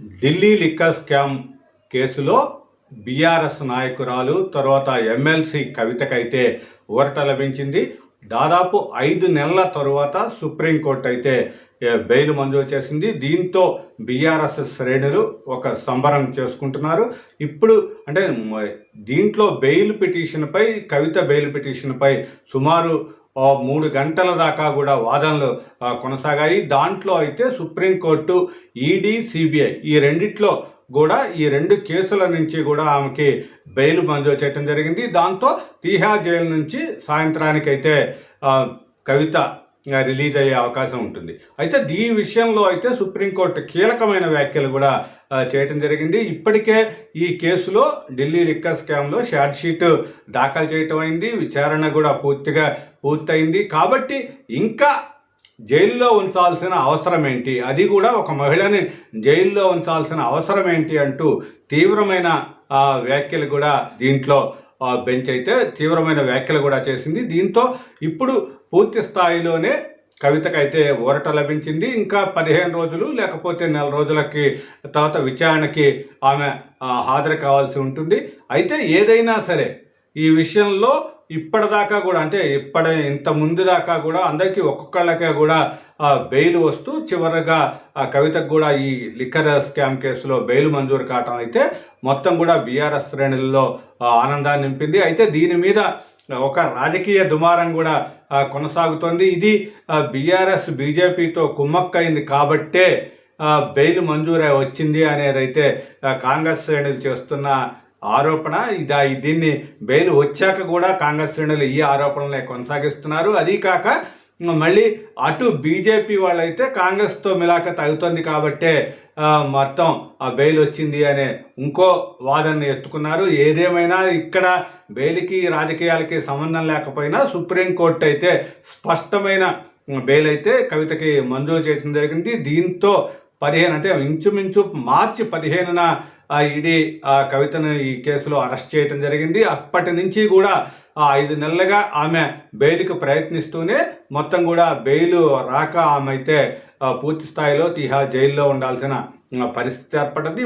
Delhi liquor scam కేసులో BRS నాయకురాలు తర్వాత ఎమ్మెల్సీ కవితకైతే ఊరట లభించింది. దాదాపు ఐదు నెలల తరువాత సుప్రీంకోర్టు అయితే బెయిల్ మంజూరు చేసింది. దీంతో బీఆర్ఎస్ శ్రేణులు ఒక సంబరం చేసుకుంటున్నారు. ఇప్పుడు అంటే దీంట్లో బెయిల్ పిటిషన్పై కవిత బెయిల్ పిటిషన్పై సుమారు మూడు గంటల దాకా కూడా వాదనలు కొనసాగాయి. దాంట్లో అయితే సుప్రీంకోర్టు ఈడీ సిబిఐ ఈ రెండిట్లో కూడా ఈ రెండు కేసుల నుంచి కూడా ఆమెకి బెయిల్ మంజూరు చేయడం జరిగింది. దాంతో తీహా జైలు నుంచి సాయంత్రానికైతే కవిత రిలీజ్ అయ్యే అవకాశం ఉంటుంది. అయితే ఈ విషయంలో అయితే సుప్రీంకోర్టు కీలకమైన వ్యాఖ్యలు కూడా చేయటం జరిగింది. ఇప్పటికే ఈ కేసులో ఢిల్లీ లిక్కర్ స్కామ్లో షార్ట్షీట్ దాఖలు చేయటం అయింది. విచారణ కూడా పూర్తిగా పూర్తయింది. కాబట్టి ఇంకా జైల్లో ఉంచాల్సిన అవసరం ఏంటి? అది కూడా ఒక మహిళని జైల్లో ఉంచాల్సిన అవసరం ఏంటి అంటూ తీవ్రమైన వ్యాఖ్యలు కూడా దీంట్లో బెంచ్ అయితే తీవ్రమైన వ్యాఖ్యలు కూడా చేసింది. దీంతో ఇప్పుడు పూర్తి స్థాయిలోనే కవితకైతే ఊరట లభించింది. ఇంకా పదిహేను రోజులు లేకపోతే నెల రోజులకి తర్వాత విచారణకి ఆమె హాజరు కావాల్సి ఉంటుంది. అయితే ఏదైనా సరే ఈ విషయంలో ఇప్పటిదాకా కూడా అంటే ఇప్పటి ఇంత ముందు దాకా కూడా అందరికీ ఒక్కొక్కళ్ళకే కూడా బెయిల్ వస్తూ చివరగా ఆ కవితకు కూడా ఈ లిక్కర్ స్కామ్ కేసులో బెయిల్ మంజూరు కావటం అయితే మొత్తం కూడా బీఆర్ఎస్ శ్రేణుల్లో ఆనందాన్ని నింపింది. అయితే దీని మీద ఒక రాజకీయ దుమారం కూడా కొనసాగుతోంది. ఇది బీఆర్ఎస్ బీజేపీతో కుమ్మక్కైంది కాబట్టే బెయిల్ మంజూరై వచ్చింది అనేది అయితే కాంగ్రెస్ శ్రేణులు చేస్తున్న ఆరోపణ. ఇదా దీన్ని బెయిల్ వచ్చాక కూడా కాంగ్రెస్ శ్రేణులు ఈ ఆరోపణలే కొనసాగిస్తున్నారు. అది కాక మళ్ళీ అటు బీజేపీ వాళ్ళైతే కాంగ్రెస్తో మిలాఖత్ అవుతుంది కాబట్టే మొత్తం ఆ బెయిల్ వచ్చింది అనే ఇంకో వాదనని ఎత్తుకున్నారు. ఏదేమైనా ఇక్కడ బెయిల్కి రాజకీయాలకి సంబంధం లేకపోయినా సుప్రీంకోర్టు అయితే స్పష్టమైన బెయిల్ అయితే కవితకి మంజూరు చేయడం జరిగింది. దీంతో పదిహేను అంటే ఇంచుమించు మార్చి పదిహేనున ఈడీ ఆ కవితను ఈ కేసులో అరెస్ట్ చేయడం జరిగింది. అప్పటి నుంచి కూడా ఆ ఐదు నెలలుగా ఆమె బెయిల్కి ప్రయత్నిస్తూనే మొత్తం కూడా బెయిల్ రాక ఆమె అయితే పూర్తి స్థాయిలో తిహార్ జైల్లో ఉండాల్సిన పరిస్థితి ఏర్పడింది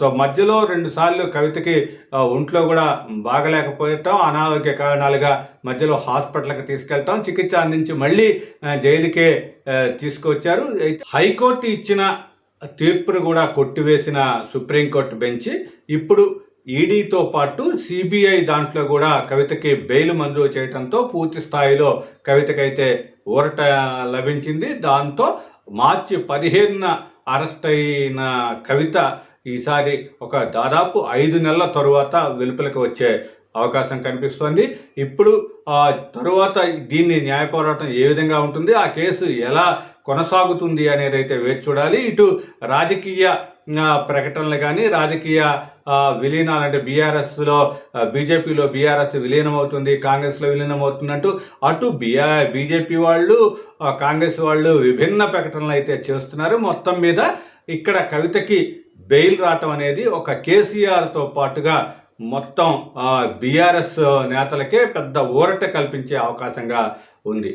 తో- మధ్యలో రెండుసార్లు కవితకి ఒంట్లో కూడా బాగలేకపోయటం అనారోగ్య కారణాలుగా మధ్యలో హాస్పిటల్కి తీసుకెళ్తాం. చికిత్స అందించి మళ్ళీ జైలుకే తీసుకొచ్చారు. అయితే హైకోర్టు ఇచ్చిన తీర్పును కూడా కొట్టివేసిన సుప్రీంకోర్టు బెంచ్ ఇప్పుడు ఈడీతో పాటు సిబిఐ దాంట్లో కూడా కవితకి బెయిల్ మంజూరు చేయడంతో పూర్తి స్థాయిలో కవితకైతే ఊరట లభించింది. దాంతో మార్చి పదిహేనున అరెస్ట్ అయిన కవిత ఈసారి ఒక దాదాపు ఐదు నెలల తరువాత వెలుపలకు వచ్చే అవకాశం కనిపిస్తోంది. ఇప్పుడు ఆ తరువాత దీన్ని న్యాయ పోరాటం ఏ విధంగా ఉంటుంది? ఆ కేసు ఎలా కొనసాగుతుంది అనేది అయితే వేచి చూడాలి. ఇటు రాజకీయ ప్రకటనలు కానీ రాజకీయ విలీనాలు అంటే బీఆర్ఎస్లో బీజేపీలో బీఆర్ఎస్ విలీనం అవుతుంది కాంగ్రెస్లో విలీనం అవుతుందంటూ అటు బీఆర్ బీజేపీ వాళ్ళు కాంగ్రెస్ వాళ్ళు విభిన్న ప్రకటనలు అయితే చేస్తున్నారు. మొత్తం మీద ఇక్కడ కవితకి బెయిల్ రావటం అనేది ఒక కేసీఆర్తో పాటుగా మొత్తం బీఆర్ఎస్ నేతలకే పెద్ద ఊరట కల్పించే అవకాశంగా ఉంది.